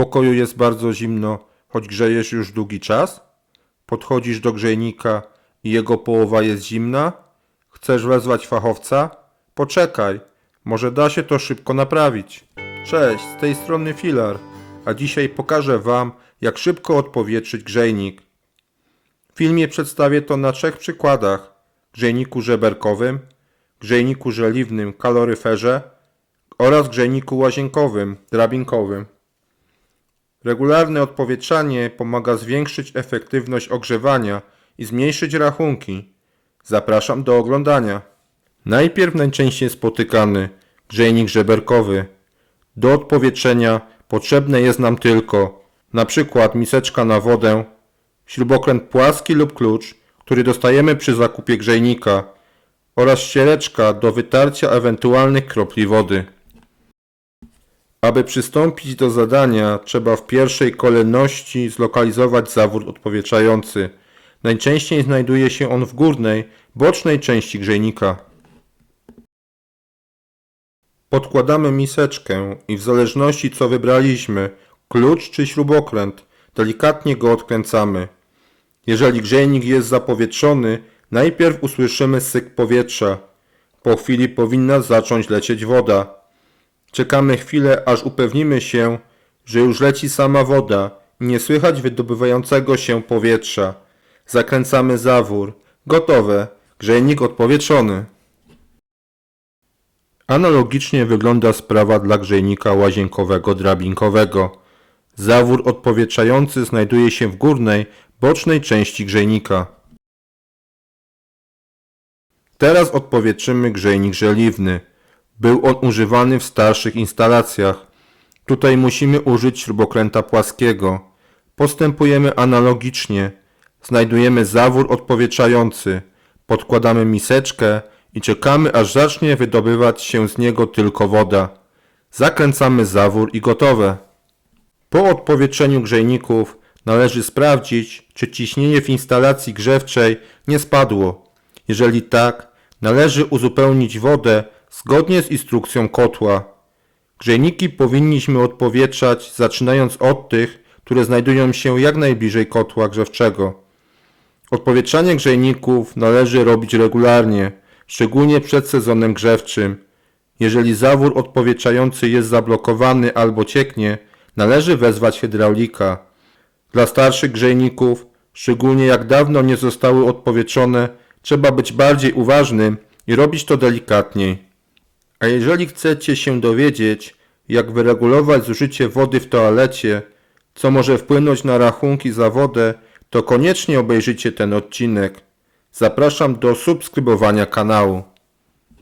pokoju jest bardzo zimno, choć grzejesz już długi czas? Podchodzisz do grzejnika i jego połowa jest zimna? Chcesz wezwać fachowca? Poczekaj, może da się to szybko naprawić. Cześć, z tej strony Filar, a dzisiaj pokażę Wam, jak szybko odpowietrzyć grzejnik. W filmie przedstawię to na trzech przykładach. Grzejniku żeberkowym, grzejniku żeliwnym kaloryferze oraz grzejniku łazienkowym drabinkowym. Regularne odpowietrzanie pomaga zwiększyć efektywność ogrzewania i zmniejszyć rachunki. Zapraszam do oglądania. Najpierw najczęściej spotykany grzejnik żeberkowy. Do odpowietrzenia potrzebne jest nam tylko przykład miseczka na wodę, śrubokręt płaski lub klucz, który dostajemy przy zakupie grzejnika oraz ściereczka do wytarcia ewentualnych kropli wody. Aby przystąpić do zadania, trzeba w pierwszej kolejności zlokalizować zawór odpowietrzający. Najczęściej znajduje się on w górnej, bocznej części grzejnika. Podkładamy miseczkę i w zależności co wybraliśmy, klucz czy śrubokręt, delikatnie go odkręcamy. Jeżeli grzejnik jest zapowietrzony, najpierw usłyszymy syk powietrza. Po chwili powinna zacząć lecieć woda. Czekamy chwilę, aż upewnimy się, że już leci sama woda i nie słychać wydobywającego się powietrza. Zakręcamy zawór. Gotowe. Grzejnik odpowietrzony. Analogicznie wygląda sprawa dla grzejnika łazienkowego drabinkowego. Zawór odpowietrzający znajduje się w górnej, bocznej części grzejnika. Teraz odpowietrzymy grzejnik żeliwny. Był on używany w starszych instalacjach. Tutaj musimy użyć śrubokręta płaskiego. Postępujemy analogicznie. Znajdujemy zawór odpowietrzający. Podkładamy miseczkę i czekamy aż zacznie wydobywać się z niego tylko woda. Zakręcamy zawór i gotowe. Po odpowietrzeniu grzejników należy sprawdzić, czy ciśnienie w instalacji grzewczej nie spadło. Jeżeli tak, należy uzupełnić wodę zgodnie z instrukcją kotła. Grzejniki powinniśmy odpowietrzać zaczynając od tych, które znajdują się jak najbliżej kotła grzewczego. Odpowietrzanie grzejników należy robić regularnie, szczególnie przed sezonem grzewczym. Jeżeli zawór odpowietrzający jest zablokowany albo cieknie, należy wezwać hydraulika. Dla starszych grzejników, szczególnie jak dawno nie zostały odpowietrzone, trzeba być bardziej uważnym i robić to delikatniej. A jeżeli chcecie się dowiedzieć, jak wyregulować zużycie wody w toalecie, co może wpłynąć na rachunki za wodę, to koniecznie obejrzyjcie ten odcinek. Zapraszam do subskrybowania kanału.